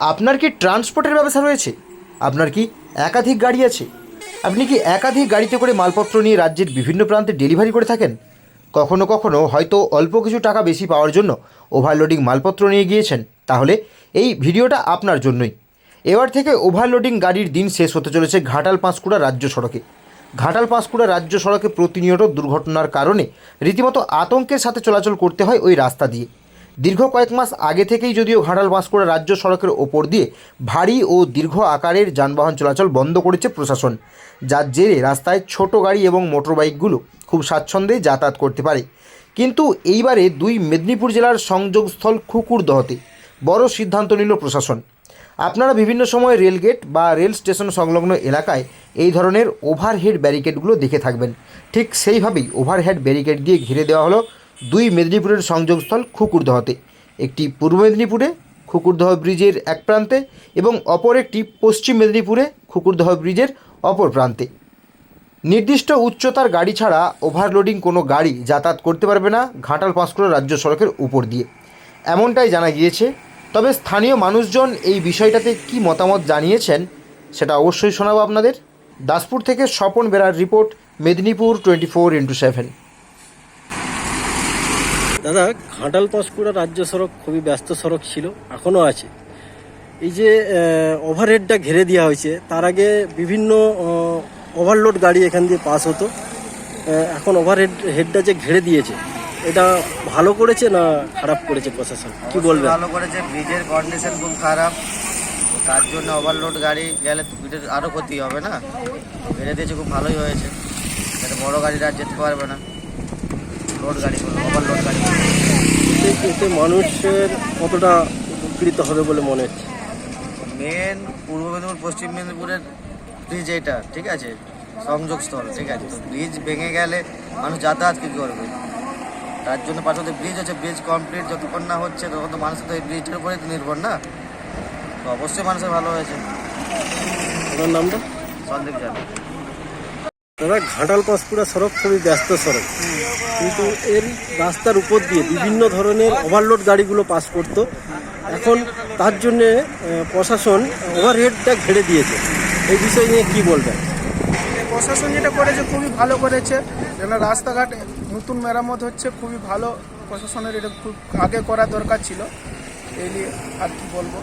আপনার কি ট্রান্সপোর্টের ব্যবস্থা রয়েছে? আপনার কি একাধিক গাড়ি আছে? আপনি কি একাধিক গাড়িতে করে মালপত্র নিয়ে রাজ্যের বিভিন্ন প্রান্তে ডেলিভারি করে থাকেন? কখনো কখনো হয়তো অল্প কিছু টাকা বেশি পাওয়ার জন্য ওভারলোডিং মালপত্র নিয়ে গিয়েছেন। তাহলে এই ভিডিওটা আপনার জন্যই। এবার থেকে ওভারলোডিং গাড়ির দিন শেষ হতে চলেছে ঘাটাল পাঁশকুড়া রাজ্য সড়কে। ঘাটাল পাঁশকুড়া রাজ্য সড়কে প্রতিনিয়ত দুর্ঘটনার কারণে রীতিমতো আতঙ্কের সাথে চলাচল করতে হয় ওই রাস্তা দিয়ে। দীর্ঘ কয়েক মাস আগে থেকেই যদিও ঘাটাল পাঁশকুড়া রাজ্য সড়কের ওপর দিয়ে ভারী ও দীর্ঘ আকারের যানবাহন চলাচল বন্ধ করেছে প্রশাসন, যার জেরে রাস্তায় ছোট গাড়ি এবং মোটরবাইকগুলো খুব স্বাচ্ছন্দ্যে যাতায়াত করতে পারে। কিন্তু এইবারে দুই মেদিনীপুর জেলার সংযোগস্থল খুকুরদহতে বড় সিদ্ধান্ত নিল প্রশাসন। আপনারা বিভিন্ন সময় রেলগেট বা রেল স্টেশন সংলগ্ন এলাকায় এই ধরনের ওভারহেড ব্যারিকেডগুলো দেখে থাকবেন। ঠিক সেইভাবেই ওভারহেড ব্যারিকেড দিয়ে ঘিরে দেওয়া হলো দুই মেদিনীপুরের সংযোগস্থল খুকুরদহতে। একটি পূর্ব মেদিনীপুরে খুকুরদহ ব্রিজের এক প্রান্তে এবং অপর একটি পশ্চিম মেদিনীপুরে খুকুরদহ ব্রিজের অপর প্রান্তে। নির্দিষ্ট উচ্চতার গাড়ি ছাড়া ওভারলোডিং কোনো গাড়ি যাতায়াত করতে পারবে না ঘাটাল পাঁশকুড়া রাজ্য সড়কের উপর দিয়ে। এমনটাই জানা গিয়েছে। তবে স্থানীয় মানুষজন এই বিষয়টাতে কি মতামত জানিয়েছেন সেটা অবশ্যই শোনাবো আপনাদের। দাসপুর থেকে স্বপন বেরার report, Medinipur twenty four into seven. দাদা ঘাটাল পাঁশকুড়া রাজ্য সড়ক খুবই ব্যস্ত সড়ক ছিল এখনও আছে। এই যে ওভারহেডটা ঘিরে দেওয়া হয়েছে তার আগে বিভিন্ন ওভারলোড গাড়ি এখান দিয়ে পাস হতো। এখন ওভারহেড হেডটা যে ঘিরে দিয়েছে এটা ভালো করেছে না খারাপ করেছে প্রশাসন? কি বলবে ভালো করেছে ব্রিজের কন্ডিশন খুব খারাপ। তার জন্য ওভারলোড গাড়ি গেলে তো ব্রিজের আরও ক্ষতি হবে না? বেড়ে দিয়েছে খুব ভালোই হয়েছে। বড় গাড়িরা আর যেতে পারবে না। লোড ওভারলোড গাড়ি এতে- মানুষের কতটা উপকৃত হবে বলে মনে হচ্ছে? মেন পূর্ব মেদিনীপুর পশ্চিম মেদিনীপুরের ব্রিজ এটা ঠিক আছে? সংযোগ সংযোগস্থল ঠিক আছে? তো ব্রিজ ভেঙে গেলে মানুষ যাতায়াত কী করবে? তার জন্য পাশাপাশি ব্রিজ হচ্ছে ব্রিজ কমপ্লিট যতক্ষণ না হচ্ছে তখন তো মানুষ তো এই ব্রিজটার উপরেই তো নির্ভর না? তো অবশ্যই মানুষের ভালো হয়েছে। ওনার নামটা? সন্দীপ জানা দাদা ঘাটাল পাঁশকুড়া সড়ক খুবই ব্যস্ত সড়ক। কিন্তু এর রাস্তার উপর দিয়ে বিভিন্ন ধরনের ওভারলোড গাড়িগুলো পাস করতো। এখন তার জন্য প্রশাসন ওভারহেডটা ঘিরে দিয়েছে। এই বিষয় নিয়ে কী বলবেন? প্রশাসন যেটা করেছে খুবই ভালো করেছে। যেন রাস্তাঘাট নতুন মেরামত হচ্ছে, খুবই ভালো প্রশাসনের এটা খুব আগে করা দরকার ছিল। এই নিয়ে আর কি বলব।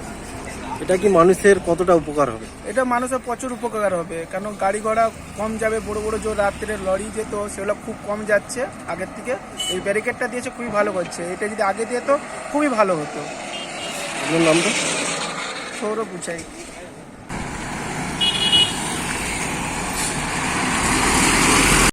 এটা কি মানুষের কতটা উপকার হবে? এটা মানুষের প্রচুর উপকার হবে। কারণ গাড়ি ঘোড়া কম যাবে বড় বড় যে রাত্রে লরি যেত সেগুলো খুব কম যাচ্ছে আগের থেকে। এই ব্যারিকেডটা দিয়েছে খুবই ভালো করছে। এটা যদি আগে দিয়ে তো খুবই ভালো হতো। আপনার নামটা? সৌরভ বুঝাই